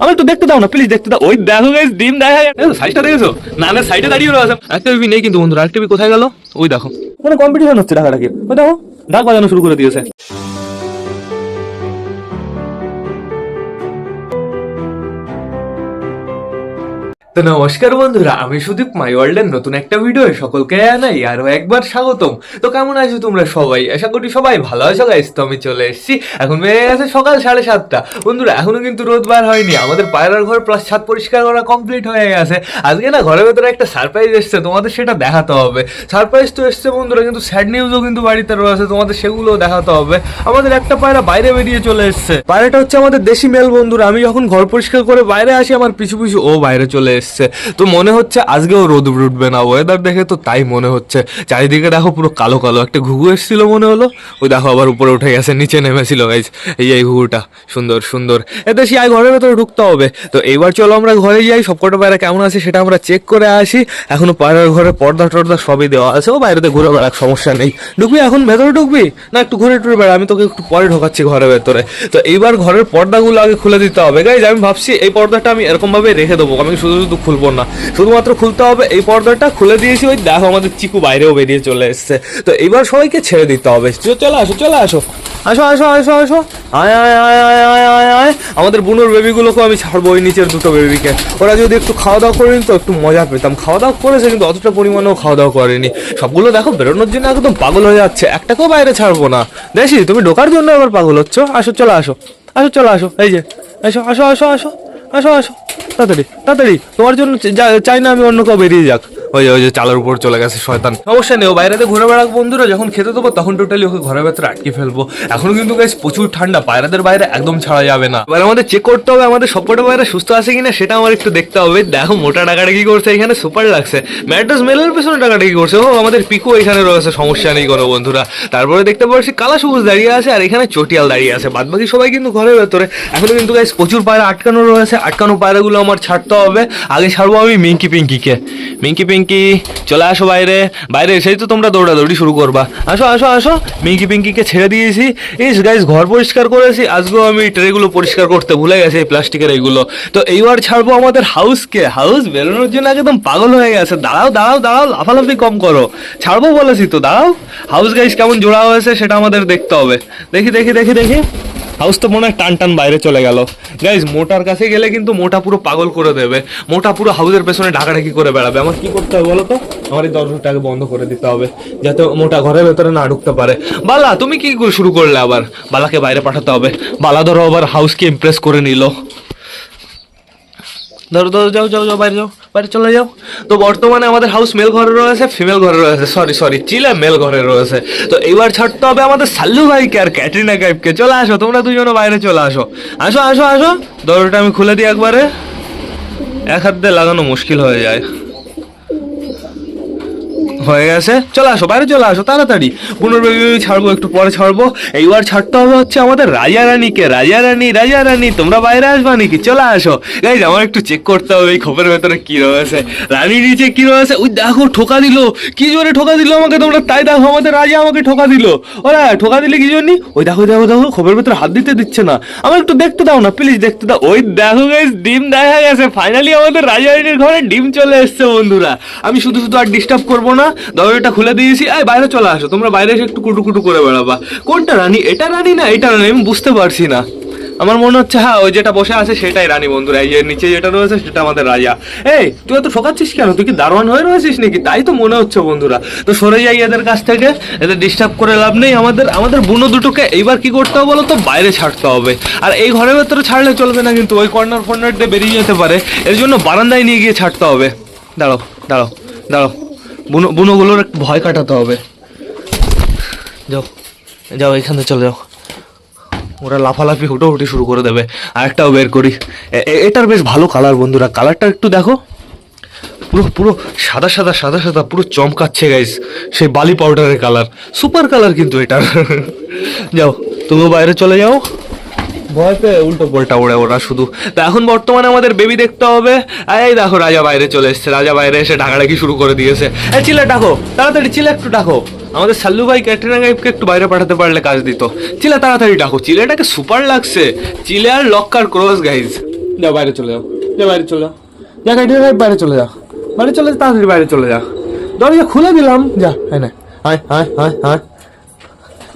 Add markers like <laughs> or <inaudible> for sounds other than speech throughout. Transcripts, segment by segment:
আমার একটু দেখতে দাও না প্লিজ দেখতে দাও। ওই দেখো গাইস ডিম দেখা গেছে সাইডটা দেখেছ? না না সাইডে দাঁড়িয়ে রয়েছে। একটা ভি নেই কিন্তু বন্ধুরা একটা বেবি কোথায় গেল? ওই দেখো। মানে কম্পিটিশন হচ্ছে ডাকাডাকি ওই দেখো ডাক বাজানো শুরু করে দিয়েছে। তো নমস্কার বন্ধুরা, আমি সুদীপ মাই ওয়ার্ল্ডের নতুন একটা ভিডিও সকলকে জানাই আরও একবার স্বাগতম। তো কেমন আছো তোমরা সবাই? আশা করি সবাই ভালো আছো গাইস তো আমি চলে এসেছি। এখন বেড়ে গেছে সকাল সাড়ে সাতটা। বন্ধুরা, এখনও কিন্তু রোদ বার হয়নি। আমাদের পায়রার ঘর প্লাস ছাদ পরিষ্কার করা কমপ্লিট হয়ে গেছে। আজকে না ঘরের ভেতরে একটা সারপ্রাইজ এসছে, তোমাদের সেটা দেখাতে হবে। সারপ্রাইজ তো এসছে বন্ধুরা, কিন্তু স্যাড নিউজও কিন্তু বাড়িতে রয়েছে, তোমাদের সেগুলোও দেখাতে হবে। আমাদের একটা পায়রা বাইরে বেরিয়ে চলে এসছে। পায়রাটা হচ্ছে আমাদের দেশি মেল বন্ধুরা, আমি যখন ঘর পরিষ্কার করে বাইরে আসি, আমার পিছু পিছু ও বাইরে চলে এসছে। তো মনে হচ্ছে আজকেও রোদ উঠবে না ওয়েদার দেখে তো তাই মনে হচ্ছে। চারিদিকে দেখো পুরো কালো কালো, একটা ঘুঘু এসেছিল মনে হলো। ওই দেখো আবার উপরে উঠে গেছে, নিচে নেমেছিল গাইজ এই এই ঘুঘুটা, সুন্দর সুন্দর। এতে শিয়াই ঘরের ভেতরে ঢুকতে হবে। তো এইবার চলো আমরা ঘরে যাই, সবকটা পায়রা কেমন আছে সেটা আমরা চেক করে আসি। এখনও পায়রার ঘরে পর্দা টর্দা সবই দেওয়া আছে। ও, বাইরেতে ঘুরে বেড়াক সমস্যা নেই। ঢুকবি এখন? ভেতরে ঢুকবি? না, একটু ঘুরে টুরে বেড়া, আমি তোকে একটু পরে ঢোকাচ্ছি ঘরের ভেতরে। তো এইবার ঘরের পর্দাগুলো আগে খুলে দিতে হবে। গাইজ আমি ভাবছি এই পর্দাটা আমি এরকম ভাবে রেখে দেবো। আমি শুধু শুধু খুলবো না। শুধুমাত্র খুলতে হবে এই পর্দাটা, খুলে দিয়েছি ওই দেখো আমাদের চিকু বাইরেও বেরিয়ে চলে এসছে। তো এইবার সবাইকে ছেড়ে দিতে হবে। চলে আসো চলে আসো। আসো আসো আসো আসো। আয় আয় আয় আয় আয় আয় আমাদের বুনোর বেবিগুলোকেও আমি ছাড়বো ওই নিচের দুটো বেবিকে। ওরা যদি একটু খাওয়া দাওয়া করে নিত, একটু মজা পেতাম। খাওয়া দাওয়া করেছে, কিন্তু অতটা পরিমাণেও খাওয়া দাওয়া করেনি। সবগুলো দেখো, বেরোনোর জন্য একদম পাগল হয়ে যাচ্ছে। একটাকেও বাইরে ছাড়বো না। দেখি তুমি ঢোকার জন্য এবার পাগল হচ্ছ। আসো, চলে আসো। আসো, চলে আসো। এই যে, আসো আসো আসো আসো। আসো আসো। তাড়াতাড়ি তাড়াতাড়ি। তোমার জন্য চাই না আমি অন্য কেউ বেরিয়ে যাক। ওই যে ওই যে চালের উপর চলে গেছে শয়তান। সমস্যা নেই বাইরেতে ঘুরে বেড়াক বন্ধুরা যখন খেতে দেবো তখন টোটালি ওকে ঘরের ভেতরে আটকে ফেলব। এখনও কিন্তু গাইস প্রচুর ঠান্ডা পায়রাদের বাইরে একদম ছাড়া যাবে না। এবার আমাদের চেক করতে হবে আমাদের সবকটা বাইরে সুস্থ আছে কিনা সেটা আমার একটু দেখতে হবে। দেখো মোটা টাকাটা কি করছে এখানে সুপার লাগছে। ম্যাড্রাস মেলের পেছনে টাকাটা কি করছে। ও আমাদের পিকো এখানে রয়েছে সমস্যা নেই কোনো বন্ধুরা। তারপরে দেখতে পাচ্ছি কালা সবুজ দাঁড়িয়ে আছে আর এখানে চটিয়াল দাঁড়িয়ে আছে। বাদ বাকি সবাই কিন্তু ঘরের ভেতরে। এখনও কিন্তু গাইস প্রচুর পায়রা আটকানো রয়েছে আটকানো পায়রাগুলো আমার ছাড়তে হবে। আগে ছাড়বো আমি মিঙ্কি পিঙ্কিকে মিঙ্কি পিঙ্কি চলে আসো বাইরে। বাইরে এসেই তো তোমরা দৌড়াদৌড়ি শুরু করবা। আসো আসো আসো। মিঙ্কি পিঙ্কিকে ছেড়ে দিয়েছি। ইস গাইস ঘর পরিষ্কার করেছি। আজকেও আমি ট্রেগুলো পরিষ্কার করতে ভুলে গেছি এই প্লাস্টিকের এইগুলো। তো এইবার ছাড়বো আমাদের হাউসকে হাউস বেরোনোর জন্য একদম পাগল হয়ে গেছে। দাঁড়াও দাঁড়াও দাঁড়াও। লাফালাফি কম করো। ছাড়বো বলেছি তো, দাঁড়াও। হাউস গাইস কেমন জোড়া হয়েছে সেটা আমাদের দেখতে হবে। দেখি দেখি দেখি দেখি। হাউস তো মনে হয় টান টান বাইরে চলে গেল। গাইজ মোটার কাছে গেলে কিন্তু মোটা পুরো পাগল করে দেবে। মোটা পুরো হাউসের পেছনে ঢাকাঢাকি করে বেড়াবে। আমার কি করতে হবে বলো তো? আমার এই দরজাটাকে বন্ধ করে দিতে হবে, যাতে মোটা ঘরের ভেতরে না ঢুকতে পারে। বালা, তুমি কি শুরু করলে আবার? বালাকে বাইরে পাঠাতে হবে। বালা ধরো আবার হাউসকে ইমপ্রেস করে নিল। ধরো ধরো, যাও যাও যাও, বাইরে যাও, বাইরে চলে যাও। তো বর্তমানে আমাদের হাউস মেল ঘরে রয়েছে ফিমেল ঘরে রয়েছে। সরি সরি চিলে মেল ঘরে রয়েছে। তো এইবার ছাড়তে হবে আমাদের সাল্লু ভাইকে আর ক্যাটরিনা কাইফকে। চলে আসো, তোমরা দুজনে বাইরে চলে আসো। আসো আসো আসো। দরজাটা আমি খুলে দিই একবারে। এক হাত দিয়ে লাগানো মুশকিল হয়ে যায়। হয়ে গেছে। চলে আসো, বাইরে চলে আসো, তাড়াতাড়ি। পুনর্বেবী ছাড়বো, একটু পরে ছাড়বো। এইবার ছাড়তে হবে হচ্ছে আমাদের রাজা রানীকে রাজা রানী রাজা রানী তোমরা বাইরে আসবা নাকি? চলে আসো। গাইজ আমার একটু চেক করতে হবে এই খোপের ভেতরে কি রয়েছে। রানীর নিচে কি রয়েছে? ওই দেখো, ঠোকা দিল। কি জোরে ঠোকা দিল আমাকে তোমরা? তাই দেখো, আমাদের রাজা আমাকে ঠোকা দিল। ওরা ঠোকা দিলে কি জন্য? ওই দেখো দেখো দেখো, খোপের ভেতরে হাত দিতে দিচ্ছে না। আমার একটু দেখতে দাও না প্লিজ দেখতে দাও। ওই দেখো গাইজ ডিম দেখা গেছে। ফাইনালি আমাদের রাজা রানীর ঘরে ডিম চলে এসছে, বন্ধুরা। আমি শুধু শুধু আর ডিস্টার্ব করব না। দরজাটা খুলে দিয়েছি। এই, বাইরে চলে আসো, তোমরা বাইরে এসে একটু কুটু কুটু করে বেড়াবা। কোনটা রানী? এটা রানী না, এটা রানী? আমি বুঝতে পারছি না। আমার মনে হচ্ছে হ্যাঁ ওই যেটা বসে আছে, সেটাই রানী বন্ধুরা। এই যে নিচে যেটা রয়েছে, সেটা আমাদের রাজা। এই, তুই এত ঠকাচ্ছিস কেন? তুই কি দারোয়ান হয়ে রয়েছিস নাকি? তাই তো মনে হচ্ছে বন্ধুরা। তো সরে যাই এদের কাছ থেকে, এদের ডিস্টার্ব করে লাভ নেই। আমাদের আমাদের বুনো দুটোকে এইবার কি করতে হবে বলো তো বাইরে ছাড়তে হবে। আর এই ঘরের ভেতরে ছাড়লে চলবে না কিন্তু, ওই কর্নার ফর্নার দিয়ে বেরিয়ে যেতে পারে। এর জন্য বারান্দায় নিয়ে গিয়ে ছাড়তে হবে। দাঁড়াও দাঁড়াও দাঁড়াও। বুনো বুনোগুলোর ভয় কাটাতে হবে। যাও যাও, এখানে চলে যাও। ওরা লাফালাফি, হুটোহুটি শুরু করে দেবে। আরেকটাও বের করি। এটার বেশ ভালো কালার বন্ধুরা। কালারটা একটু দেখো। পুরো পুরো সাদা সাদা সাদা সাদা, পুরো চমকাচ্ছে গাইস সেই বালি পাউডারের কালার সুপার কালার কিন্তু এটার। যাও তুমিও বাইরে চলে যাও। ভয় পেয়ে উল্টো পাল্টা ওড়ে ওরা শুধু। তা এখন বর্তমানে আমাদের বেবি দেখতে হবে। এই দেখো, রাজা বাইরে চলে এসেছে। রাজা বাইরে এসে ডাকাডাকি শুরু করে দিয়েছে। এই চিলে ডাকো, তাড়াতাড়ি চিলে একটু ডাকো। আমাদের সাল্লু ভাই ক্যাটরিনা গাইফকে একটু বাইরে পাঠাতে পারলে কাজ দিত। চিলে তাড়াতাড়ি ডাকো। চিলেটাকে সুপার লাগছে। চিলে আর লক্কার ক্রস গাইজ যাও, বাইরে চলে যাও। যা বাইরে চলে যাও। যা গাড়ি বাইরে চলে যাও। বাইরে চলে যা তাড়াতাড়ি বাইরে চলে যা দরজা খুলে দিলাম। যা হায় হায় হায় হায়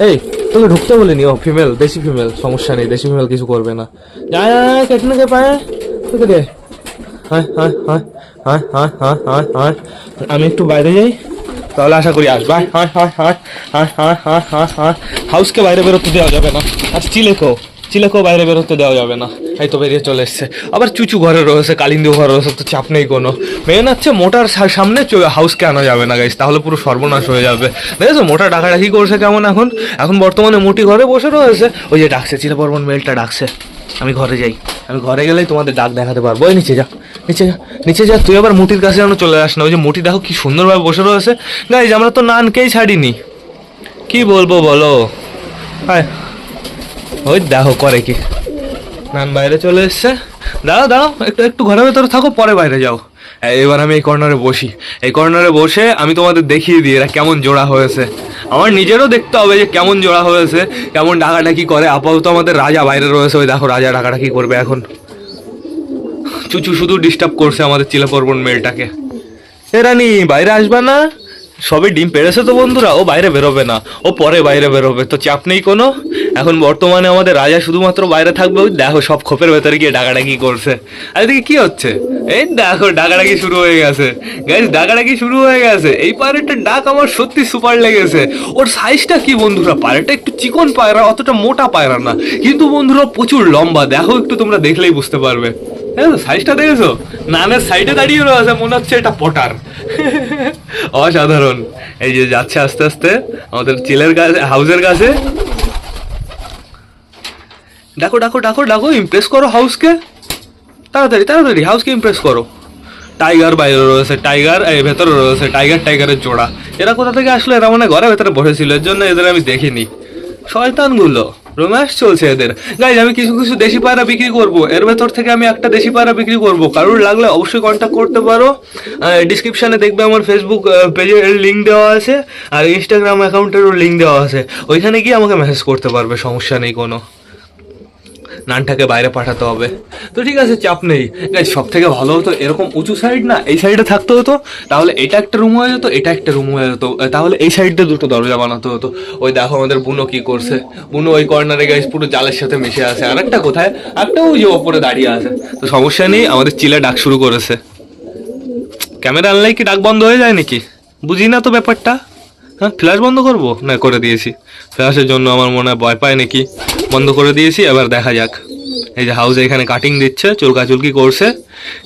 এই তোকে ঢুকতে বলিনি ও ফিমেল দেশি ফিমেল সমস্যা নেই দেশি ফিমেল কিছু করবে না যা যা কেটে না কে পায় তোকে দে হায় হায় হায় হায় হায় হায় হায় হায় আমি একটু বাইরে যাই তাহলে আশা করি আসবা হায় হায় হায় হায় হায় হায় হায় হায় হায় হাউসকে বাইরে বেরোতে দেওয়া যাবে না আর চিলেকো চিলেকো বাইরে বেরোতে দেওয়া যাবে না এই তো বেরিয়ে চলে এসছে। আবার চুচু ঘরে রয়েছে, কালিন্দু ঘরে রয়েছে, তো চাপ নেই কোনো। মেন হচ্ছে মোটার সামনে হাউসকে আনা যাবে না গাইস তাহলে পুরো সর্বনাশ হয়ে যাবে। দেখেছ, মোটা ডাকাডাকি করছে কেমন এখন? এখন বর্তমানে মোটি ঘরে বসে রয়েছে। ওই যে ডাকছে চিলাপর্বণ মেলটা ডাকছে। আমি ঘরে যাই। আমি ঘরে গেলেই তোমাদের ডাক দেখাতে পারব। ওই নিচে যা নিচে যা নিচে যা। তুই আবার মুটির কাছে যেন চলে আস না ওই যে মুটি দেখো কি সুন্দরভাবে বসে রয়েছে। গাইজ আমরা তো নানকেই ছাড়িনি। কি বলব বলো? হ্যাঁ ওই দেখো, করে কি। নান বাইরে চলে এসছে। দাঁড়াও দাঁড়াও, একটু একটু ঘরের ভেতরে থাকো, পরে বাইরে যাও। এবার আমি এই কর্নারে বসি। এই কর্নারে বসে আমি তোমাদের দেখিয়ে দিই এরা কেমন জোড়া হয়েছে। আমার নিজেরও দেখতে হবে যে কেমন জোড়া হয়েছে, কেমন ডাকাডাকি করে। আপাতত আমাদের রাজা বাইরে রয়েছে, ওই দেখো, রাজা ডাকাডাকি করবে এখন। চুচু শুধু ডিস্টার্ব করছে আমাদের চিলাপর্বণ মেলটাকে এ রানী বাইরে আসবে না? সবে ডিম পেড়েছে তো বন্ধুরা, ও বাইরে বেরোবে না, ও পরে বাইরে বেরোবে, তো চাপ নেই কোনো। এখন বর্তমানে আমাদের রাজা শুধুমাত্র বাইরে থাকবে, ওই দেখো সব খোপের ভেতরে গিয়ে ডাকাডাকি করছে। আর এদিকে কি হচ্ছে? এই দেখো ডাকাডাকি শুরু হয়ে গেছে। গাইজ ডাকাডাকি শুরু হয়ে গেছে। এই পায়রাটার ডাক আমার সত্যি সুপার লেগেছে। ওর সাইজটা কি বন্ধুরা? পায়রাটা একটু চিকন পায়রা, অতটা মোটা পায়রা না। কিন্তু বন্ধুরা প্রচুর লম্বা, দেখো একটু তোমরা দেখলেই বুঝতে পারবে। সাইজটা দেখেছ? নানের সাইডে দাঁড়িয়ে রয়েছে, মনে হচ্ছে এটা পটার। অসাধারণ। এই যে যাচ্ছে আস্তে আস্তে আমাদের চিলের কাছে হাউসের কাছে। ডাকো ডাকো ডাকো ডাকো ইমপ্রেস করো হাউসকে তাড়াতাড়ি তাড়াতাড়ি হাউসকে ইমপ্রেস করো। টাইগার বাইরে রয়েছে টাইগার এই ভেতরে রয়েছে টাইগার টাইগারের জোড়া। এরা কোথা থেকে আসলো? এরা মানে ঘরের ভেতরে বসেছিল, এর জন্য এদের আমি দেখিনি। শয়তানগুলো। রোম্যান্স চলছে এদের। গাইজ আমি কিছু কিছু দেশি পায়রা বিক্রি করব। এর ভেতর থেকে আমি একটা দেশি পায়রা বিক্রি করব। কারোর লাগলে অবশ্যই কন্ট্যাক্ট করতে পারো। ডিসক্রিপশানে দেখবে আমার ফেসবুক পেজের লিঙ্ক দেওয়া আছে। আর ইনস্টাগ্রাম অ্যাকাউন্টেরও লিঙ্ক দেওয়া আছে। ওইখানে গিয়ে আমাকে মেসেজ করতে পারবে, সমস্যা নেই কোনো। নানটাকে বাইরে পাঠাতে হবে। তো ঠিক আছে, চাপ নেই। সব থেকে ভালো হতো এরকম উঁচু সাইড না, এই সাইডে থাকতে হতো। তাহলে এটা একটা রুম হয়ে যেত, এটা একটা রুম হয়ে যেত। তাহলে এই সাইডটা দুটো দরজা বানাতে হতো। ওই দেখো আমাদের বুনো কি করছে। বুনো ওই কর্নারে গাইজ পুরো জালের সাথে মিশে আছে। আর একটা কোথায়? একটা ওই যে ওপরে দাঁড়িয়ে আছে। তো সমস্যা নেই, আমাদের চিলে ডাক শুরু করেছে। ক্যামেরা আনলেই কি ডাক বন্ধ হয়ে যায় নাকি? বুঝি না তো ব্যাপারটা। হ্যাঁ ফ্ল্যাশ বন্ধ করব? না, করে দিয়েছি। ফ্ল্যাশের জন্য আমার মনে হয় ভয় পায় নাকি? বন্ধ করে দিয়েছি এবার দেখা যাক। এই যে হাউসে এখানে কাটিং দিচ্ছে চুলকাচুলকি করছে।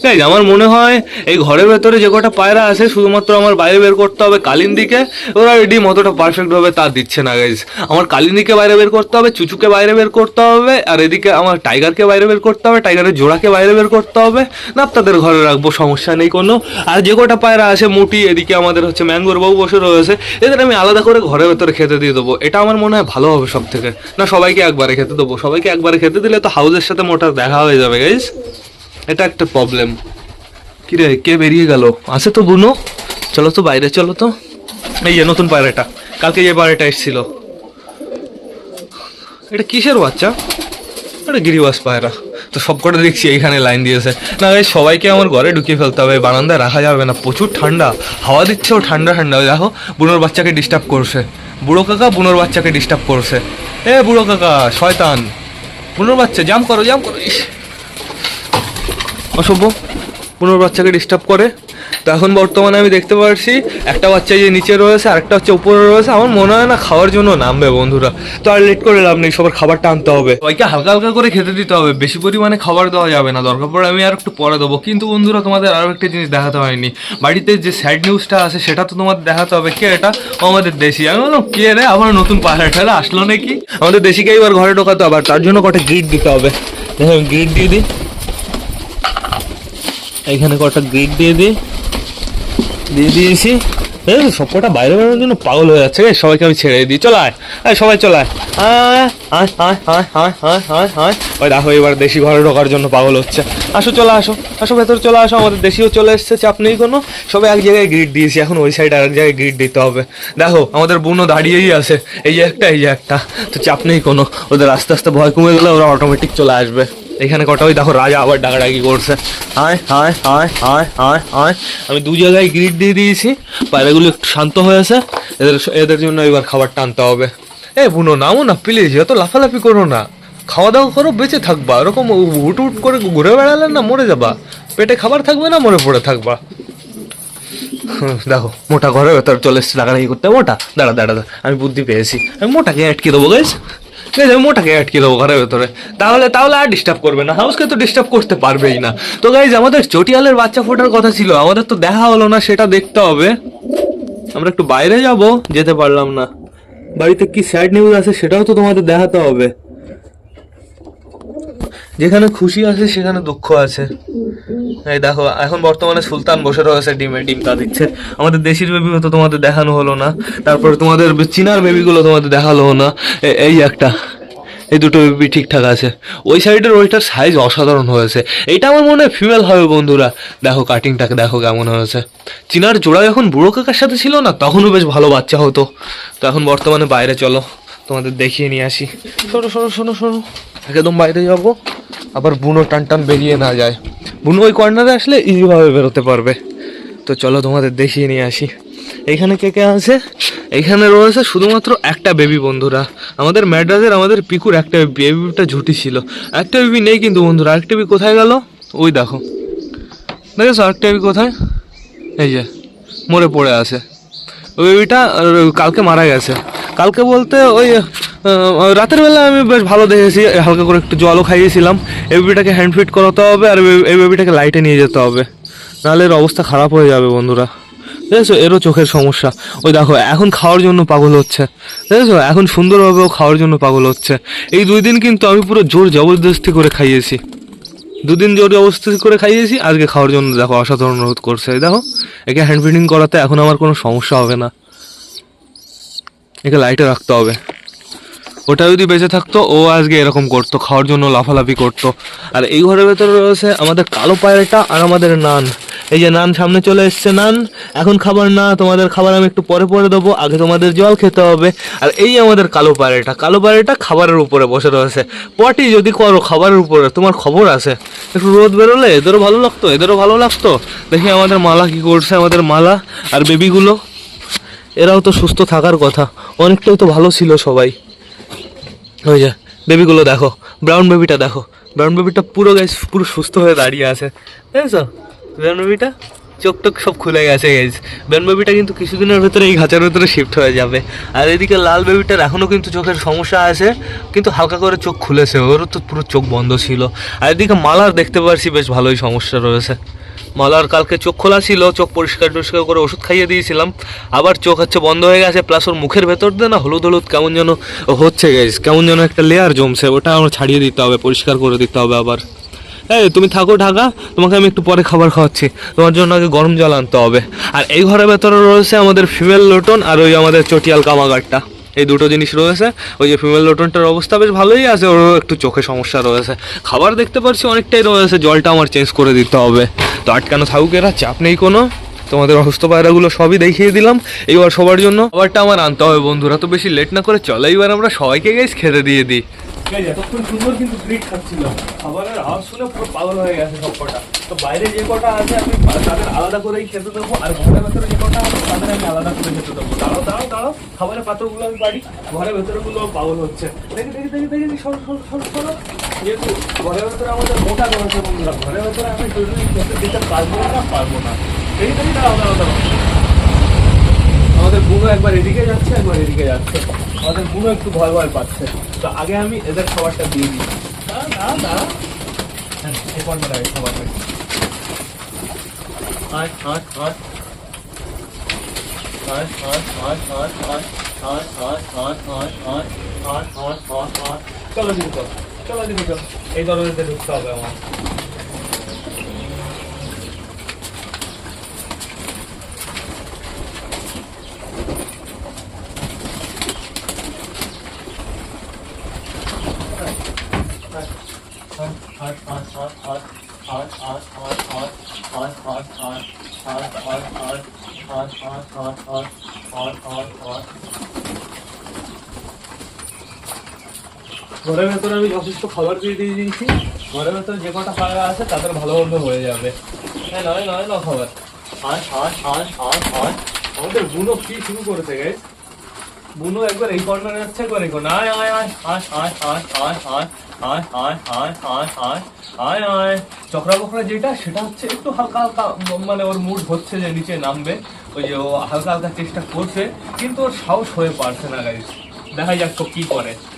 যে আমার মনে হয় এই ঘরের ভেতরে যে কটা পায়রা আছে, শুধুমাত্র আমার বাইরে বের করতে হবে কালিন্দিকে, ওরা ডিম অতটা পারফেক্ট ভাবে তা দিচ্ছে না গাইজ আমার কালিন্দিকে বাইরে বের করতে হবে, চুচুকে বাইরে বের করতে হবে, আর এদিকে আমার টাইগারকে বাইরে বের করতে হবে টাইগারের জোড়াকে বাইরে বের করতে হবে। না, তাদের ঘরে রাখব, সমস্যা নেই কোনো। আর যে কটা পায়রা আছে, মুটি, এদিকে আমাদের হচ্ছে ম্যাঙ্গোর বউ বসে রয়েছে, এদের আমি আলাদা করে ঘরের ভেতরে খেতে দিয়ে দেবো। এটা আমার মনে হয় ভালো হবে সব থেকে না, সবাইকে একবারে খেতে দেবো। সবাইকে একবারে খেতে দিলে তো হাউজের সাথে মোটা দেখা হয়ে যাবে গাইজ এটা একটা প্রবলেম কিরে, কে বেরিয়ে গেল? আছে তো বুনো? চলো তো বাইরে, চলো তো। এই যে নতুন পায়রাটা। কালকে যে পায়রাটা এসেছিল। এটা কিসের বাচ্চা? এটা গিরিবাস পায়রা। তো সবকটা দেখছি এইখানে লাইন দিয়েছে। না ভাই সবাইকে আমার ঘরে ঢুকিয়ে ফেলতে হবে। বারান্দায় রাখা যাবে না। প্রচুর ঠান্ডা। হাওয়া দিচ্ছে ও ঠান্ডা ঠান্ডা। দেখো, বুনোর বাচ্চাকে ডিস্টার্ব করছে। বুড়ো কাকা বুনোর বাচ্চাকে ডিস্টার্ব করছে। এ বুড়ো কাকা, শয়তান। বুনোর বাচ্চা জাম করো জাম করো। ইস। অসভ্য। পুনর বাচ্চাকে ডিস্টার্ব করে। তো এখন বর্তমানে আমি দেখতে পাচ্ছি একটা বাচ্চা যে নিচে রয়েছে আর একটা হচ্ছে উপরে রয়েছে। আমার মনে হয় না খাওয়ার জন্য নামবে বন্ধুরা। তো আর লেট করে লাভ নেই সবার খাবারটা আনতে হবে। সবাইকে হালকা হালকা করে খেতে দিতে হবে। বেশি পরিমাণে খাবার দেওয়া যাবে না। দরকার পড়ে আমি আর একটু পরে দেবো। কিন্তু বন্ধুরা তোমাদের আরও একটা জিনিস দেখাতে হয়নি। বাড়িতে যে স্যাড নিউজটা আছে সেটা তো তোমাদের দেখাতে হবে। কে এটা? আমাদের দেশি। আমি বললাম কে রে? আবার নতুন পাহাড় ঠেলা আসলো নাকি? আমাদের দেশিকে এবার ঘরে ঢোকাতে হবে আর তার জন্য কটা গ্রিড দিতে হবে। গ্রিড দিয়ে দিই। এখানে কটা গ্রিড দিয়ে দিই। দিয়ে দিয়েছি। এই সব কটা বাইরে বেরোনোর জন্য পাগল হয়ে যাচ্ছে সবাইকে আমি ছেড়ে দিই। চলায় এই সবাই চলায় আয়। আয় আয় আয় আয় আয় আয় আয় ওই দেখো এবার দেশি ঘরে ঢোকার জন্য পাগল হচ্ছে। আসো, চলে আসো আসো ভেতরে চলে আসো। আমাদের দেশিও চলে এসছে, চাপ নেই কোনো। সবাই এক জায়গায় গ্রিড দিয়েছি, এখন ওই সাইডে আরেক জায়গায় গ্রিড দিতে হবে। দেখো, আমাদের বুনো দাঁড়িয়েই আছে। এই যে একটা, এই যে একটা। তো চাপ নেই কোনো। ওদের আস্তে আস্তে ভয় কমে গেলে ওরা অটোমেটিক চলে আসবে। এখানে কটা? ওই দেখো রাজা আবার ডাকাডাকি করছে। হায় হায় হায় হায় হায় হায়। আমি দু জায়গায় গ্রিড দিয়ে দিয়েছি, পায়রাগুলো একটু শান্ত হয়েছে এদের এদের জন্য এবার খাবার টানতে হবে। এ, বুনো, নামো না প্লিজ এত লাফালাফি করো না। খাওয়া দাওয়া করো, বেঁচে থাকবা। ওরকম হুট হুট করে ঘুরে বেড়ালে না মরে যাবা। পেটে খাবার থাকবে না, মরে পড়ে থাকবা। দেখো, মোটা ঘরের ভেতর চলে এসছে ডাকাডাকি করতে। মোটা, দাঁড়া দাঁড়া আমি বুদ্ধি পেয়েছি। আমি মোটাকে আটকে দেবো গাইস ঠিক আছে মোটাকে আটকে দেবো ঘরের ভেতরে, তাহলে তাহলে আর ডিস্টার্ব করবে না। হাউসকে তো ডিস্টার্ব করতে পারবেই না। তো গাইজ আমাদের চটিয়ালের বাচ্চা ফোটার কথা ছিল, আমাদের তো দেখা হলো না, সেটা দেখতে হবে। আমরা একটু বাইরে যাব, যেতে পারলাম না। বাড়িতে কি স্যাড নিউজ আছে সেটাও তো তোমাদের দেখাতে হবে। যেখানে খুশি আছে, সেখানে দুঃখ আছে। এই দেখো, এখন বর্তমানে সুলতান বসে রয়েছে ডিমে, ডিম তা দিচ্ছে। আমাদের দেশির বেবি তো তোমাদের দেখানো হলো না। তারপরে তোমাদের চীনার বেবিগুলো তোমাদের দেখাল না। এই একটা, এই দুটো বেবি ঠিকঠাক আছে। ওই সাইডের ওইটার সাইজ অসাধারণ হয়েছে। এইটা আমার মনে হয় ফিমেল হবে বন্ধুরা। দেখো কাটিংটাকে দেখো কেমন হয়েছে। চীনার জোড়া যখন বুড়ো কাকার সাথে ছিল না, তখনও বেশ ভালো বাচ্চা হতো। তো এখন বর্তমানে বাইরে চলো, তোমাদের দেখিয়ে নিয়ে আসি। শোনো শোনো শোনো শোনো একদম বাইরে যাব, আবার বুনো টান টান বেরিয়ে না যায়। বুনো ওই কর্নারে আসলে ইজিভাবে বেরোতে পারবে। তো চলো তোমাদের দেখিয়ে নিয়ে আসি। এইখানে কে কে আছে? এইখানে রয়েছে শুধুমাত্র একটা বেবি বন্ধুরা। আমাদের ম্যাড্রাসের আমাদের পিকুর একটা বেবিটা ঝুটি ছিল। একটা বেবি নেই কিন্তু বন্ধুরা, আরেকটা বেবি কোথায় গেল? ওই দেখো। দেখেছ আরেকটা বেবি কোথায়? এই যে, মরে পড়ে আছে। ওই বেবিটা কালকে মারা গেছে। কালকে বলতে ওই রাতের বেলা আমি বেশ ভালো দেখেছি হালকা করে একটু জলও খাইয়েছিলাম। এই বেবিটাকে হ্যান্ড ফিট করাতে হবে আর এই- বেবিটাকে লাইটে নিয়ে যেতে হবে। নাহলে এর অবস্থা খারাপ হয়ে যাবে বন্ধুরা। দেখেছ? এরও চোখের সমস্যা। ওই দেখো, এখন খাওয়ার জন্য পাগল হচ্ছে। দেখেছ? এখন সুন্দরভাবেও খাওয়ার জন্য পাগল হচ্ছে। এই দুই দিন কিন্তু আমি পুরো জোর জবরদস্তি করে খাইয়েছি। দুদিন জোর জবরদস্তি করে খাইয়েছি, আজকে খাওয়ার জন্য দেখো অসাধারণ অনুরোধ করছে। দেখো, একে হ্যান্ড ফিটিং করাতে এখন আমার কোনো সমস্যা হবে না। একে লাইটে রাখতে হবে। ওটা যদি বেঁচে থাকতো, ও আজকে এরকম করতো, খাওয়ার জন্য লাফালাফি করতো। আর এই ঘরের ভেতরে রয়েছে আমাদের কালো পায়রাটা আর আমাদের নান। এই যে নান সামনে চলে এসছে, নান। এখন খাবার না, তোমাদের খাবার আমি একটু পরে পরে দেবো, আগে তোমাদের জল খেতে হবে। আর এই আমাদের কালো পায়রাটা কালো পায়রাটা খাবারের উপরে বসে রয়েছে। পটি যদি করো খাবারের উপরে, তোমার খবর আছে। একটু রোদ বেরোলে, এদেরও ভালো লাগতো, এদেরও ভালো লাগতো। দেখি আমাদের মালা কি করছে, আমাদের মালা আর বেবিগুলো এরাও তো সুস্থ থাকার কথা, অনেকটাই তো ভালো ছিল সবাই। ওই যে বেবিগুলো দেখো ব্রাউন বেবিটা দেখো। ব্রাউন বেবিটা পুরো গাইস পুরো সুস্থ হয়ে দাঁড়িয়ে আছে। দেখেছ ব্রাউন বেবিটা চোখ টোক সব খুলে গেছে গাইস ব্রাউন বেবিটা কিন্তু কিছুদিনের ভেতরে এই ঘাঁচার ভেতরে শিফট হয়ে যাবে। আর এদিকে লাল বেবিটার এখনও কিন্তু চোখের সমস্যা আছে, কিন্তু হালকা করে চোখ খুলেছে। ওরও তো পুরো চোখ বন্ধ ছিল। আর এদিকে মালার দেখতে পারছি, বেশ ভালোই সমস্যা রয়েছে। মালার কালকে চোখ খোলা ছিল, চোখ পরিষ্কার টরিষ্কার করে ওষুধ খাইয়ে দিয়েছিলাম। আবার চোখ হচ্ছে বন্ধ হয়ে গেছে প্লাস ওর মুখের ভেতর দিয়ে না হলুদ হলুদ কেমন যেন হচ্ছে গেছে কেমন যেন একটা লেয়ার জমছে, ওটা আমার ছাড়িয়ে দিতে হবে, পরিষ্কার করে দিতে হবে আবার। এই তুমি থাকো ঢাকা, তোমাকে আমি একটু পরে খাবার খাওয়াচ্ছি, তোমার জন্য আগে গরম জল আনতে হবে। আর এই ঘরের ভেতরে রয়েছে আমাদের ফিমেল লোটন আর ওই আমাদের চটিয়াল কামাগারটা। এই দুটো জিনিস রয়েছে। ওই যে ফিমেল লোটনটার অবস্থা বেশ ভালোই আছে, ওরও একটু চোখে সমস্যা রয়েছে। খাবার দেখতে পারছি অনেকটাই রয়েছে, জলটা আমার চেঞ্জ করে দিতে হবে। তো আটকানো থাকুক এরা, চাপ নেই কোনো। তোমাদের অসুস্থ পায়রাগুলো সবই দেখিয়ে দিলাম। এইবার সবার জন্য খাবারটা আমার আনতে হবে বন্ধুরা, তো বেশি লেট না করে চলে, এইবার আমরা সবাইকে গেছ খেতে দিয়ে দিই। আমি আলাদা করেই খেতে দেবো, আর ঘরের ভেতরে যে কটা আমি আলাদা করে দেবো। দাঁড়াও দাঁড়াও দাঁড়াও। খাবারের পাত্রগুলো আমি বাড়ি, ঘরের পাগল হচ্ছে। দেখি দেখি দেখি দেখি যেহেতু ঘরের ভেতরে আমাদের মোটা বন্ধুরা, ঘরের ভেতরে আমি খেতে দিতে পারব না পারব না। দেখি দেখি, দাঁড়াও দাঁড়াও দাঁড়াও। আমাদের বুনো একবার এদিকে যাচ্ছে, একবার এদিকে যাচ্ছে। আমাদের বুনো একটু ভয় ভয় পাচ্ছে। তো আগে আমি এদের খাবারটা দিয়ে দিই। দাঁড়া দাঁড়া দাঁড়া হ্যাঁ আগে খাবারটা আয় আয় আয় चलो जी निकल चलो जी चलो एक दरवाजे से चलो हुआ वहाँ। ঘরের ভেতরে আমি যথেষ্ট খাবার দিয়ে দিয়ে দিয়েছি ঘরের ভেতর যে কটা পায়রা আছে তাদের ভালোভাবে হয়ে যাবে হ্যাঁ নয় নয় না খবর হাঁস হাঁস হাঁস হাঁস হাঁস আমাদের বুনো কি শুরু করেছে গাইস বুনো একবার এই কর্নারে যাচ্ছে একবার এই কর্নার আয় আয় আয় হাঁস হাঁস হাঁস হাঁস হাঁস হাঁস হাঁস হাঁস হাঁস হাঁস আয় আয় চকরা বকরা যেটা সেটা হচ্ছে একটু হালকা হালকা মানে ওর মুড হচ্ছে যে নিচে নামবে ওই যে ও হালকা হালকা চেষ্টা করছে কিন্তু ওর সাহস হয়ে পারছে না গাইস দেখা যাক তো কি করে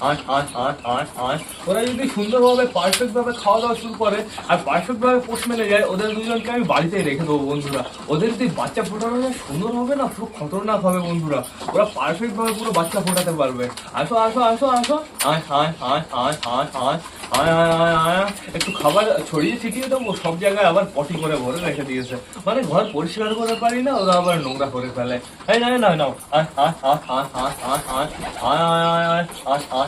আয় আয় আয় আয় আয় ওরা যদি সুন্দরভাবে পারফেক্ট ভাবে খাওয়া দাওয়া শুরু করে আর পারফেক্ট ভাবে পোষ মেলে যায় ওদের দুজনকে আমি বাড়িতেই রেখে দেবো বন্ধুরা ওদের যদি বাচ্চা ফোটানো সুন্দর হবে না পুরো খতরনাক হবে বন্ধুরা ওরা পারফেক্ট ভাবে পুরো বাচ্চা ফোটাতে পারবে আসো আসো আসো আসো আয় আয় আয় আয় আয় আয় আয় আয় আয় আয় একটু খাবার ছড়িয়ে ছিটিয়ে দেবো সব জায়গায় আবার পটি করে ভরে রেখে দিয়েছে মানে ঘর পরিষ্কার করে পারি না ওরা আবার নোংরা করে ফেলে এই না না না আয় আয় আয় আয় আয় আয় আয় আয় আয় আয় আয় আয় আয়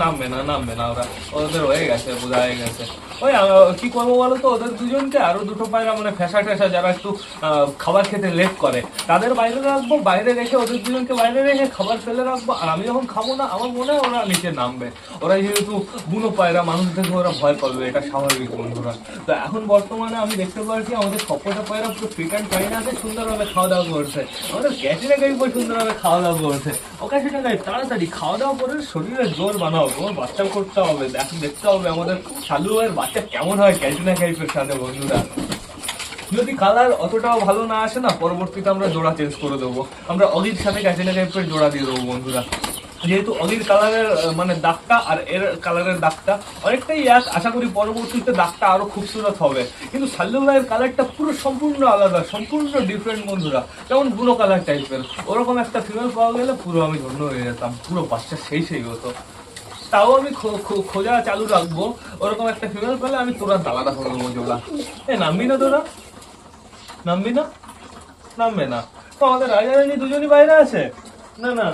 নামবে না নামবে না ওরা। ওদের হয়ে গেছে বোঝা হয়ে গেছে। ওই কি করব বলো তো? ওদের দুজনকে দুটো পায়রা মানে ফেসা যারা একটু খাবার খেতে লেট করে, তাদের বাইরে রাখব, বাইরে রেখে ওদের দুজনকে বাইরে রেখে খাবার ফেলে রাখব, আর আমি যখন খাব না, আমার মনে হয় ওরা নিচে নামবে। ওরা যেহেতু বুনো পায়রা মানুষ দেখে ওরা ভয় পাবে এটা স্বাভাবিক বন্ধুরা। তো এখন বর্তমানে আমি দেখতে পাচ্ছি, আমাদের সবকটা পায়রা পুরো ফিট অ্যান্ড ফাইন আছে, সুন্দরভাবে খাওয়া দাওয়া করছে। আমাদের গাই পুরো সুন্দরভাবে খাওয়া দাওয়া করছে। ওকে গাই তাড়াতাড়ি খাওয়া দাওয়া করে শরীরে জোর বানাও। বাচ্চা করতে হবে, দেখ দেখতে হবে আমাদের শালু ভাইয়ের বাচ্চা কেমন হয় ক্যাটিনা গাইফের সাথে বন্ধুরা। যদি কালার অতটাও ভালো না আসে না, পরবর্তীতে আমরা জোড়া চেঞ্জ করে দেবো। আমরা অগির সাথে ক্যাটিনা টাইপের জোড়া দিয়ে দেবো বন্ধুরা। যেহেতু অগির কালারের মানে দাগটা আর এর কালারের দাগটা অনেকটাই এক, আশা করি পরবর্তীতে দাগটা আরও খুবসুরত হবে। কিন্তু সাল্লু ভাইয়ের কালারটা পুরো সম্পূর্ণ আলাদা, সম্পূর্ণ ডিফারেন্ট বন্ধুরা। যেমন বুনো কালার টাইপের ওরকম একটা ফিমেল পাওয়া গেলে পুরো আমি ধন্য হয়ে যেতাম, পুরো বাচ্চা সেই সেই হতো। তাও আমি খোঁজা চালু রাখব। ওরকম একটা ফিমেল পেলে আমি তোরা দালাটা করে দেবো জোলা। এ, নামবি না তোরা? নামবি না? নামবে না। তো আমাদের রাজা রানী দুজনই বাইরে আছে? না না।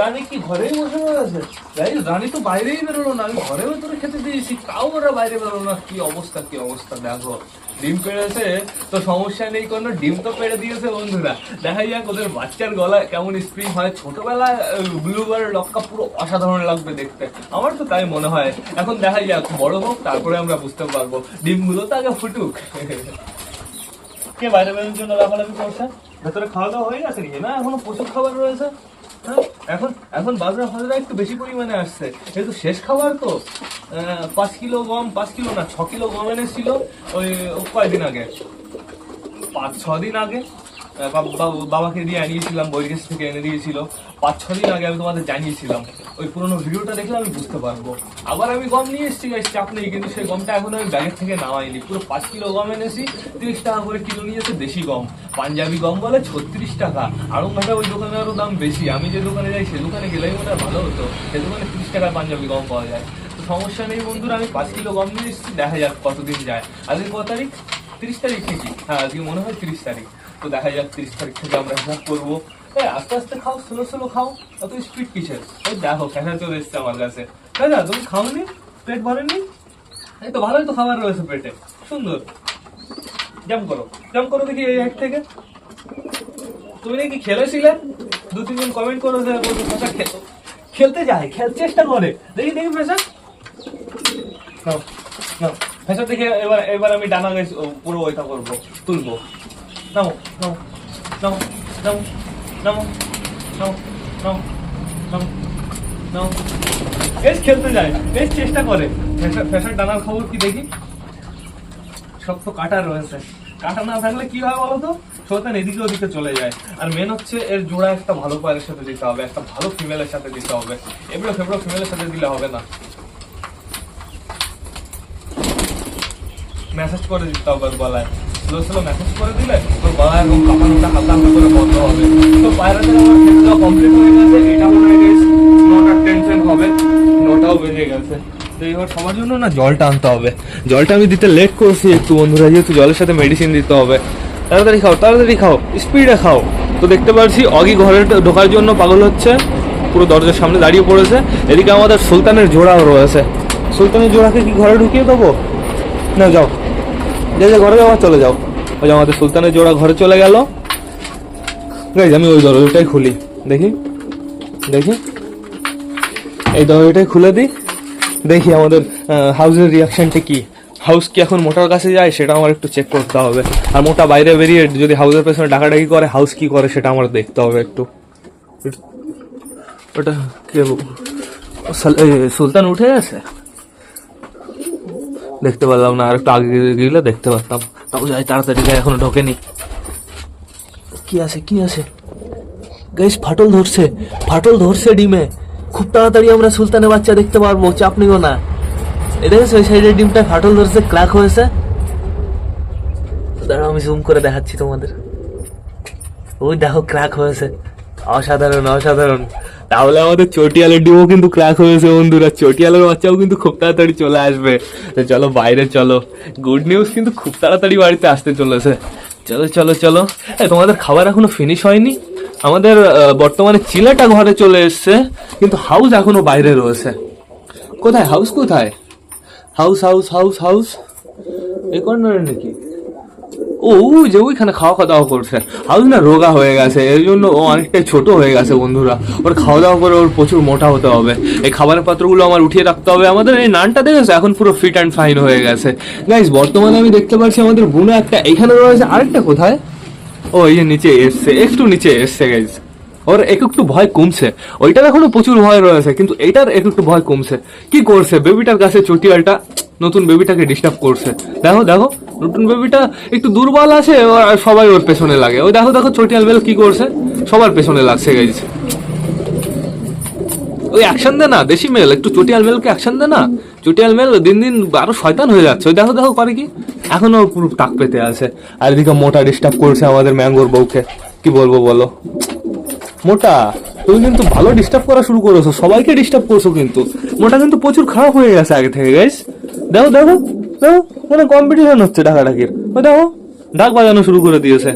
রানী কি ঘরেই বসে আছে রাই রানী তো বাইরেই বেরোলো না। আমি ঘরে ভেতরে খেতে দিয়েছি, তাও ওরা বাইরে বেরোলো না। কি অবস্থা কি অবস্থা, দেখো। ডিম পেড়েছে, তো সমস্যা নেই কোনো, ডিম তো পেড়ে দিয়েছে বন্ধুরা। দেখা যাক ওদের বাচ্চার গলায় কেমন স্প্রিং হয়। ছোটবেলায় ব্লুবার লক্কা পুরো অসাধারণ লাগবে দেখতে। আমার তো তাই মনে হয়। এখন দেখা যাক, বড় হোক, তারপরে আমরা বুঝতে পারব। ডিমগুলো তো আগে ফুটুক। কে বাইরে বেরোনোর জন্য লাফালাফি করছে? ভেতরে খাওয়া দাওয়া হয়ে গেছে না, এখনও প্রচুর খাবার রয়েছে। এখন এখন বাজরা ফাজরা একটু বেশি পরিমাণে আসছে। যেহেতু শেষ খাবার তো পাঁচ কিলো গম, পাঁচ কিলো না, ছ কিলো গম এনেছিল ওই কয়দিন আগে? পাঁচ ছ দিন আগে। বাবাকে দিয়ে আনিয়েছিলাম বৈরিশ থেকে এনে দিয়েছিল। পাঁচ ছ দিন আগে আমি তোমাদের জানিয়েছিলাম। ওই পুরোনো ভিডিওটা দেখলে আমি বুঝতে পারব। আবার আমি গম নিয়ে এসেছি, গাইস, চাপ নেই, কিন্তু সেই গমটা এখন আমি ব্যাগের থেকে নামাইনি। পুরো পাঁচ কিলো গম এনেছি, তিরিশ টাকা করে কিলো নিয়েছে দেশি গম। পাঞ্জাবি গম বলে ছত্রিশ টাকা। আরও ঘাটা ওই দোকানে আরও দাম বেশি। আমি যে দোকানে যাই, সে দোকানে গেলেই মনে ভালো হতো। সে দোকানে তিরিশ টাকায় পাঞ্জাবি গম পাওয়া যায়। তো সমস্যা নেই বন্ধুরা, আমি পাঁচ কিলো গম নিয়ে এসেছি, দেখা যাক কতদিন যায়। আজকে কত তারিখ? তিরিশ তারিখ ঠিকই। হ্যাঁ আজকে মনে হয় তিরিশ তারিখ। তো দেখা যাক তিরিশ তারিখ থেকে আমরা হিসাব করব। আস্তে আস্তে খাও স্লো স্লো খাও। অত স্পিড কিসের? ওই দেখো ক্যাশা চলে এসছে আমার কাছে। তাই না, তুমি খাওনি? পেট ভরেনি? এই তো ভালোই তো খাবার রয়েছে পেটে। সুন্দর। জাম করো। জাম করো দেখি এই এক থেকে। তুমি নাকি খেলেছিলে? দু তিনজন কমেন্ট করো যে পেশা খেতো খেলতে যায় খেল চেষ্টা করে। দেখি দেখি পেশা নাও নাও। ফেসা থেকে এবার এবার আমি ডানা গাছ পুরো ওইটা করব, তুলবো। নামো নামো নামো নামো নামো নামো নামো নামো নামো বেশ খেলতে যায়, বেশ চেষ্টা করে। ফেসার ডানার খবর কি দেখি? সব তো কাটা রয়েছে। কাটা না থাকলে কি হয় বলতো? শোতান এদিকে ওদিকে চলে যায়। আর মেন হচ্ছে এর জোড়া একটা ভালো পায়ের সাথে দিতে হবে, একটা ভালো ফিমেলের সাথে দিতে হবে। এবড়ো ফেবড়ো ফিমেলের সাথে দিলে হবে না। মেসেজ করে দিতে হবে গলায়। স্লো স্লো করে দিলে তোর গলায় এবং কাপানোটা হালকা করে বন্ধ হবে। তো হয় গেছে টেনশন হবে, নটাও বেজে গেছে। তো এবার সবার জন্য না জলটা আনতে হবে। জলটা আমি দিতে লেট করছি একটু বন্ধুরা, যেহেতু জলের সাথে মেডিসিন দিতে হবে। তাড়াতাড়ি খাও তাড়াতাড়ি খাও স্পিডে খাও। তো দেখতে পাচ্ছি অগি ঘরে ঢোকার জন্য পাগল হচ্ছে। পুরো দরজার সামনে দাঁড়িয়ে পড়েছে। এদিকে আমাদের সুলতানের জোড়াও রয়েছে। সুলতানের জোড়াকে কি ঘরে ঢুকিয়ে দেবো? না, যাও। যে যে ঘরে যাওয়া চলে যাও। ওই যে আমাদের সুলতানের জোড়া ঘরে চলে গেল। গাইজ আমি ওই দরজাটাই খুলি। দেখি। দেখি। এই দরজাটাই খুলে দিই। দেখি আমাদের হাউসের রিয়াকশনটা কি। হাউস কি এখন মোটার কাছে যায়, সেটা আমার একটু চেক করতে হবে। আর মোটা বাইরে বেরিয়ে যদি হাউসের পেছনে ডাকাডাকি করে হাউস কি করে, সেটা আমার দেখতে হবে একটু। ওটা কে সাল- সুলতান উঠে গেছে? দেখতে পারলাম না আর একটু আগে গেলে দেখতে পারতাম। তাও যাই, তাড়াতাড়ি যাই এখনও ঢোকেনি। কি আছে কি আছে? গাইস, ফাটল ধরছে ফাটল ধরছে ডিমে। খুব তাড়াতাড়ি আমরা সুলতানের বাচ্চা দেখতে পারব, চাপ নিও না। এ দেখেছ ওই সাইডের ডিমটা ফাটল ধরছে ক্র্যাক হয়েছে। দাঁড়াও, আমি জুম করে দেখাচ্ছি তোমাদের। ওই দেখো ক্র্যাক হয়েছে। অসাধারণ অসাধারণ। তাহলে আমাদের চটিয়ালের ডিমও কিন্তু ক্র্যাক হয়েছে বন্ধুরা। চটিয়ালের বাচ্চাও কিন্তু খুব তাড়াতাড়ি চলে আসবে। চলো বাইরে চলো। গুড নিউজ কিন্তু খুব তাড়াতাড়ি বাড়িতে আসতে চলেছে। চলো চলো চলো। এ, তোমাদের খাবার এখনও ফিনিশ হয়নি? আমাদের বর্তমানে চিলাটা ঘরে চলে এসছে কিন্তু হাউস এখনও বাইরে রয়েছে। কোথায়? হাউস কোথায়? হাউস হাউস হাউস হাউস এই কর্নারে নাকি? ও যে ওইখানে খাওয়া খাওয়া দাওয়া করছে। হাউস না রোগা হয়ে গেছে, এর জন্য ও অনেকটাই ছোট হয়ে গেছে বন্ধুরা। ওর খাওয়া দাওয়া করে ওর প্রচুর মোটা হতে হবে। এই খাবারের পাত্রগুলো আমার উঠিয়ে রাখতে হবে। আমাদের এই নানটা দেখেছ? এখন পুরো ফিট অ্যান্ড ফাইন হয়ে গেছে। গাইজ বর্তমানে আমি দেখতে পাচ্ছি আমাদের বুনো একটা, এখানে রয়েছে আরেকটা কোথায়? ও, এই যে নিচে এসছে, একটু নিচে এসছে গাইজ ওর এক একটু ভয় কমছে ওইটার এখনও প্রচুর ভয় রয়েছে কিন্তু এইটার এক একটু ভয় কমছে কি করছে বেবিটার কাছে চটিয়ালটা নতুন বেবিটাকে ডিস্টার্ব করছে দেখো দেখো নতুন বেবিটা একটু দুর্বল আছে আর সবাই ওর পেছনে লাগে ওই দেখো দেখো চটিয়াল বেল কি করছে সবার পেছনে লাগছে গাইজ ওই অ্যাকশন দে না দেশি মেল একটু চটিয়াল মেলকে অ্যাকশন দে না চটিয়াল মেল দিন দিন আরও শয়তান হয়ে যাচ্ছে। ওই দেখো দেখো করে কি? এখনও পুরো টাক পেতে আছে। আর এদিকে মোটা ডিস্টার্ব করছে আমাদের ম্যাঙ্গোর বউকে। কি বলব বলো? মোটা, তুমি কিন্তু ভালো ডিস্টার্ব করা শুরু করেছ, সবাইকে ডিস্টার্ব করছ কিন্তু। মোটা কিন্তু প্রচুর খারাপ হয়ে গেছে আগে থেকে গাইস দেখো দেখো দেখো মানে কম্পিটিশন হচ্ছে ডাকাডাকির দেখো ডাক বাজানো শুরু করে দিয়েছে।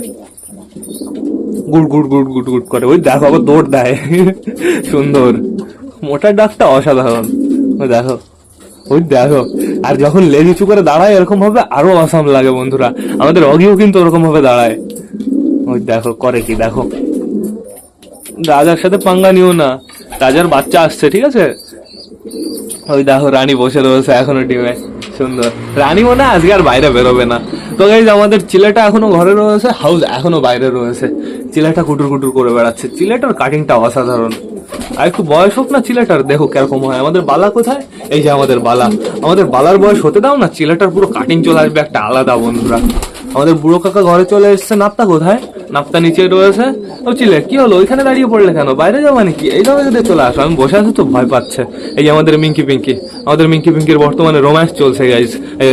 গুড গুড গুড গুড গুড করে। ওই দেখো, আবার দৌড় দেয়। <laughs> সুন্দর। মোটার ডাকটা অসাধারণ। ওই দেখো ওই দেখো। আর যখন লেজ উঁচু করে দাঁড়ায়, এরকম ভাবে আরও অসাম লাগে বন্ধুরা। আমাদের অগিও কিন্তু ওরকম ভাবে দাঁড়ায়। ওই দেখো, করে কি দেখো। রাজার সাথে পাঙ্গা নিও না। রাজার বাচ্চা আসছে, ঠিক আছে? ওই দেখো, রানী বসে রয়েছে এখনও ডিমে। সুন্দর। রানী মনে আজকে আর বাইরে বেরোবে না। তো গাইজ আমাদের চিলেটা এখনও ঘরে রয়েছে হাউস এখনও বাইরে রয়েছে। চিলেটা কুটুর কুটুর করে বেড়াচ্ছে। চিলেটার কাটিংটা অসাধারণ। আর একটু বয়স হোক না, চিলেটার দেখো কীরকম হয়। আমাদের বালা কোথায়? এই যে আমাদের বালা। আমাদের বালার বয়স হতে দাও না, চিলেটার পুরো কাটিং চলে আসবে একটা আলাদা বন্ধুরা। আমাদের বুড়ো কাকা ঘরে চলে এসছে। নাপ্তা কোথায়? নাপ্তা নিচে রয়েছে। ও চিলে, কি হলো? ওইখানে দাঁড়িয়ে পড়লে কেন? বাইরে যাব নাকি এই জায়গায় যদি চলে আসো, আমি বসে আছি তো ভয় পাচ্ছে। এই আমাদের মিঙ্কি পিঙ্কি, আমাদের মিঙ্কি পিঙ্কির বর্তমানে রোম্যান্স চলছে গাইজ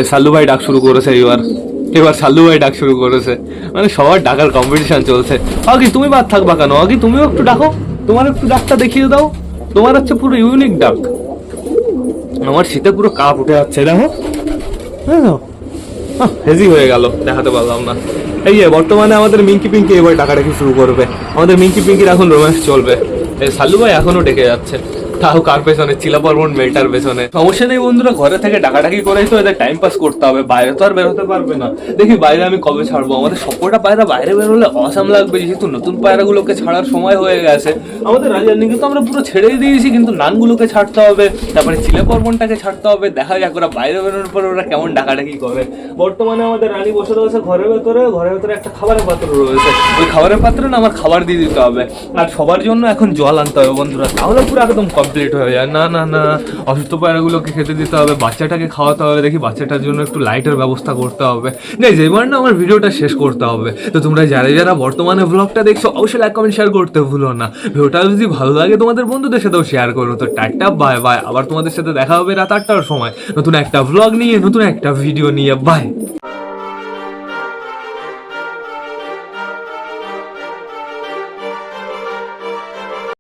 সাল্লু ভাই ডাক শুরু করেছে এবার। এবার সাল্লু ভাই ডাক শুরু করেছে। মানে সবার ডাকার কম্পিটিশন চলছে। আগে তুমি বাদ থাকবা কেন? আগে তুমিও একটু ডাকো। তোমার একটু ডাকটা দেখিয়ে দাও। তোমার হচ্ছে পুরো ইউনিক ডাক। আমার শীতে পুরো কাপ উঠে যাচ্ছে, দেখো। দেখো। হেজি হয়ে গেল, দেখাতে পারলাম না। এই যে, বর্তমানে আমাদের মিঙ্কি পিঙ্কি এবার ডাকাডাকি শুরু করবে। আমাদের মিঙ্কি পিঙ্কির এখন রোম্যান্স চলবে। এই সাল্লু ভাই এখনও ডেকে যাচ্ছে। তাও কার পেছনে? চিলা পর্বন মেলটার পেছনে। সমস্যা নেই বন্ধুরা, ঘরে থেকে ডাকাডাকি করেই তো এদের টাইম পাস করতে হবে। বাইরে তো আর বেরোতে পারবে না। দেখি বাইরে আমি কবে ছাড়বো? আমাদের সবকটা পায়রা বাইরে বেরোলে অসাম লাগবে, যেহেতু নতুন পায়রাগুলোকে ছাড়ার সময় হয়ে গেছে। আমাদের রাজারনিকে তো আমরা পুরো ছেড়েই দিয়েছি, কিন্তু নানগুলোকে ছাড়তে হবে, তারপরে চিলে পর্বনটাকে ছাড়তে হবে। দেখা যাক ওরা বাইরে বেরোনোর পর ওরা কেমন ডাকাডাকি করে। বর্তমানে আমাদের রানী বসে রয়েছে ঘরের ভেতরে ঘরের ভেতরে একটা খাবারের পাত্র রয়েছে। ওই খাবারের পাত্রে না, আমার খাবার দিয়ে দিতে হবে। আর সবার জন্য এখন জল আনতে হবে বন্ধুরা, তাহলে পুরো একদম কমপ্লিট হয়ে যায়। না না না, অসুস্থ পায়রাগুলোকে খেতে দিতে হবে, বাচ্চাটাকে খাওয়াতে হবে, দেখি বাচ্চাটার জন্য একটু লাইটের ব্যবস্থা করতে হবে। না যেবার না আমার ভিডিওটা শেষ করতে হবে। তো তোমরা যারা যারা বর্তমানে ব্লগটা দেখছ, অবশ্যই লাইক কমেন্ট শেয়ার করতে ভুলো না। ভিডিওটা যদি ভালো লাগে তোমাদের বন্ধুদের সাথেও শেয়ার করো। তো টাটা বাই বাই আবার তোমাদের সাথে দেখা হবে রাত আটটার সময়। নতুন একটা ব্লগ নিয়ে, নতুন একটা ভিডিও নিয়ে। বাই